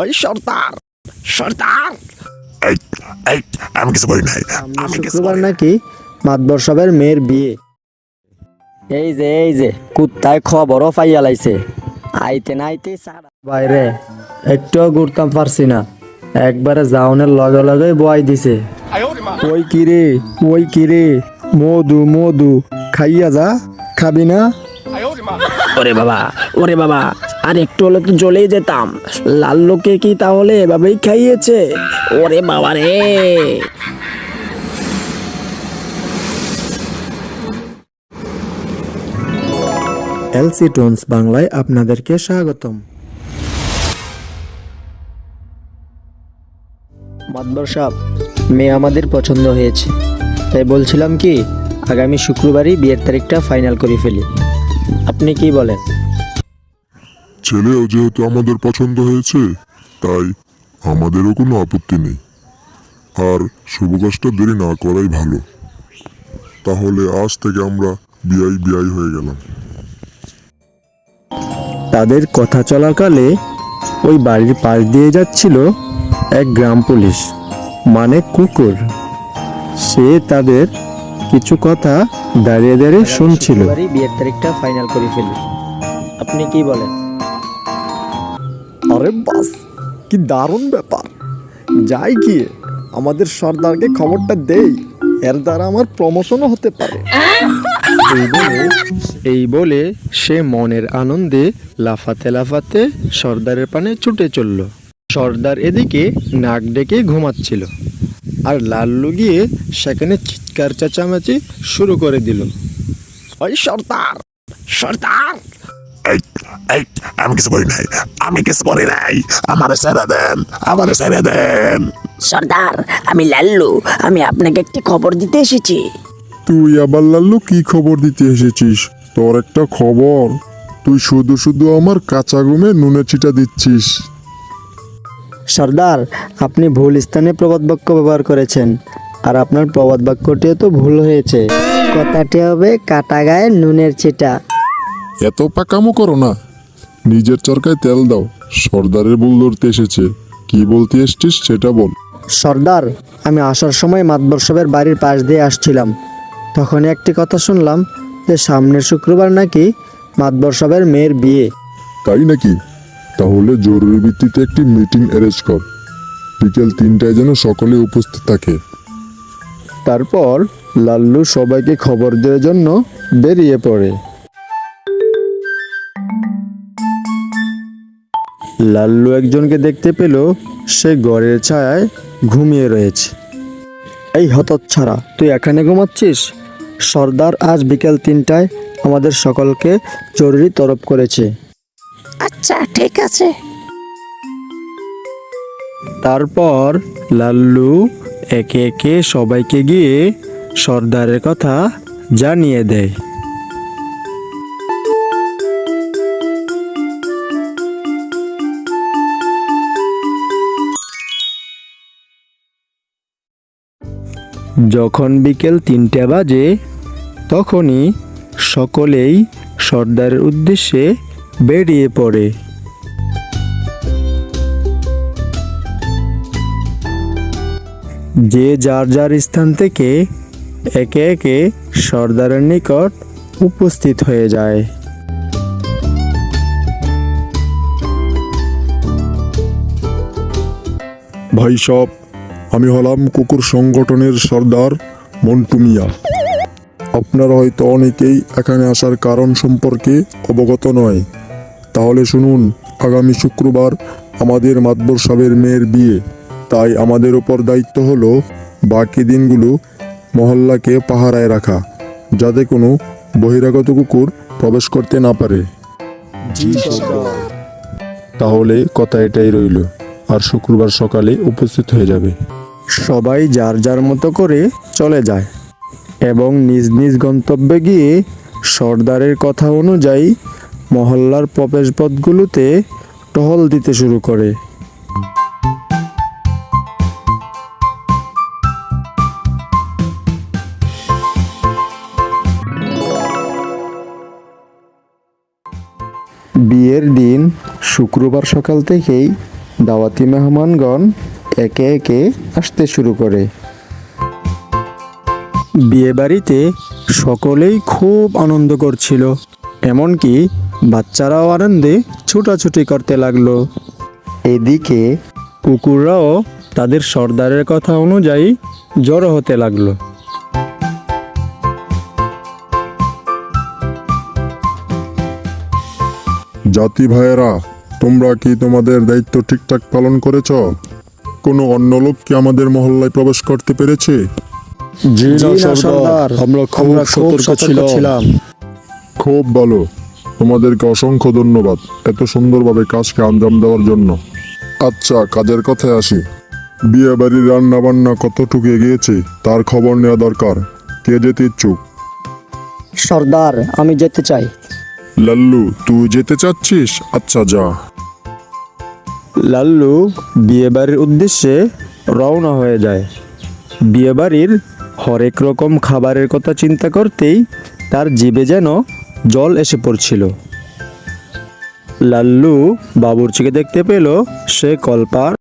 ওই সর্দার সর্দার। এই এই আমি কিছু বলি নাই। আমি কিছু বলি নাই। নাকি মাতবর সাহেবের মেয়ের বিয়ে। এই যে এই যে কুত্তায় খবরও পাইয়া লাইছে। আইতে না আইতে সারা বাইরে একটুও ঘুরতাম পারছি না। একবারে জাউনের লগে লগে বয় দিছে। ওই কিরে ওই কিরে মধু মধু খাইয়া যা খাবি না? ওরে বাবা ওরে বাবা আর একটু হলে তো জ্বলেই যেতাম। লাল লোকে কি তাহলে এভাবেই খাইয়েছে? ওরে বাবা রে এলসি টোনস বাংলায় আপনাদেরকে স্বাগতম। মাতবর সাহেব মেয়ে আমাদের পছন্দ হয়েছে। তাই বলছিলাম কি আগামী শুক্রবারই বিয়ের তারিখটা ফাইনাল করে ফেলি। আপনি কি বলেন? ছেলেও যেহেতু আমাদের পছন্দ হয়েছে তাই আমাদেরও কোনো আপত্তি নেই। আর শুভ কাজটা দেরি না করাই ভালো। তাহলে আজ থেকে আমরা বিয়াই বিয়াই হয়ে গেলাম। তাদের কথা চলাকালে ওই বাড়ির পাশ দিয়ে যাচ্ছিল এক গ্রাম পুলিশ মানে কুকুর। সে তাদের কিছু কথা দাঁড়িয়ে দাঁড়িয়ে শুনছিল। বিয়ের তারিখটা ফাইনাল করে ফেলি। আপনি কি বলেন? আরে বাস। কি দারুণ ব্যাপার। যাই গিয়ে আমাদের সর্দারকে খবরটা দেই এর দ্বারা আমার প্রমোশনও হতে পারে। এই বলে এই বলে সে মনের আনন্দে লাফাতে লাফাতে সর্দারের পানে ছুটে চলল। সর্দার এদিকে নাক ডেকে ঘুমাচ্ছিল আর লাল্লু গিয়ে সেখানে চিৎকার চেঁচামেচি শুরু করে দিল। ওই সর্দার সর্দার! আমি কিছু বলি নাই আমি কিছু বলি নাই আমার ছেড়ে দেন আমার ছেড়ে দেন সর্দার আমি লাল্লু। আমি আপনাকে একটি খবর দিতে এসেছি। তুই আবার লাল্লু কি খবর দিতে এসেছিস? তোর একটা খবর। তুই শুধু শুধু আমার কাঁচা ঘুমে নুনে চিটা দিচ্ছিস। সর্দার আপনি ভুল স্থানে প্রবাদ বাক্য ব্যবহার করেছেন। আর আপনার প্রবাদ বাক্যটিও তো ভুল হয়েছে। কথাটি হবে কাটা গায়ে নুনের ছিটা। এত পাকামো করো না। নিজের চরকায় তেল দাও। সর্দারের ভুল ধরতে এসেছে। কি বলতে এসছিস সেটা বল। সর্দার আমি আসার সময় মাতবর সাহেবের বাড়ির পাশ দিয়ে আসছিলাম। তখনই একটি কথা শুনলাম যে সামনের শুক্রবার নাকি মাতবর সাহেবের মেয়ের বিয়ে। তাই নাকি? তাহলে জরুরি ভিত্তিতে একটি মিটিং অ্যারেঞ্জ কর। বিকেল তিনটায় যেন সকলে উপস্থিত থাকে। তারপর লাল্লু সবাইকে খবর দেওয়ার জন্য বেরিয়ে পড়ে। লাল্লু একজনকে দেখতে পেল সে ঘরের ছায়ায় ঘুমিয়ে রয়েছে। এই হতচ্ছাড়া তুই এখানে ঘুমাচ্ছিস? সর্দার আজ বিকেল তিনটায় আমাদের সকলকে জরুরি তরফ করেছে। আচ্ছা ঠিক আছে। তারপর লাল্লু একে একে সবাইকে গিয়ে সর্দারের কথা জানিয়ে দেয়। যখন বিকেল তিনটে বাজে, তখনই সকলেই সর্দারের উদ্দেশ্যে বেরিয়ে পড়ে। যে যার যার স্থান থেকে একে একে সর্দারের নিকট উপস্থিত হয়ে যায়। ভাই সব আমি হলাম কুকুর সংগঠনের সর্দার মন্টু মিয়া। আপনারা হয়তো অনেকেই এখানে আসার কারণ সম্পর্কে অবগত নয়। তাহলে শুনুন আগামী শুক্রবার আমাদের মাতবর সাহেবের মেয়ের বিয়ে। তাই আমাদের ওপর দায়িত্ব হলো বাকি দিনগুলো মহল্লাকে পাহারায় রাখা যাতে কোনো বহিরাগত কুকুর প্রবেশ করতে না পারে। তাহলে কথা এটাই রইল আর শুক্রবার সকালে উপস্থিত হয়ে যাবে। সবাই যার যার মতো করে চলে যায় এবং নিজ নিজ গন্তব্যে গিয়ে সর্দারের কথা অনুযায়ী মহল্লার প্রবেশপথগুলোতে টহল দিতে শুরু করে। বিয়ের দিন শুক্রবার সকাল থেকেই দাওয়াতি মেহমানগণ একে একে আসতে শুরু করে। বিয়েবাড়িতে সকলেই খুব আনন্দ করছিল, এমনকি বাচ্চারাও আনন্দে ছুটাছুটি করতে লাগল। এদিকে কুকুররাও তাদের সর্দারের কথা অনুযায়ী জড়ো হতে লাগল। জাতি ভাইয়েরা, তোমরা কি তোমাদের দায়িত্ব ঠিকঠাক পালন করেছ? কোনো অন্য লোক কি আমাদের মহল্লায় প্রবেশ করতে পেরেছে? জি না, সর্দার। আমরা খুব সতর্ক ছিলাম। খুব ভালো। তোমাদেরকে অসংখ্য ধন্যবাদ এত সুন্দরভাবে কাজকে আঞ্জাম দেওয়ার জন্য। আচ্ছা কাজের কথায় আসি। বিয়ে বাড়ির রান্না বান্না কতটুকু এগিয়েছে তার খবর নেওয়া দরকার। কে যেতে ইচ্ছুক? সর্দার আমি যেতে চাই। লাল্লু তুই যেতে চাচ্ছিস? আচ্ছা যা। লাল্লু বিয়েবাড়ির উদ্দেশ্যে রওনা হয়ে যায়। বিয়েবাড়ির হরেক রকম খাবারের কথা চিন্তা করতেই তার জিভে যেন জল এসে পড়ছিল। লাল্লু বাবুর্চিকে দেখতে পেল সে কলপার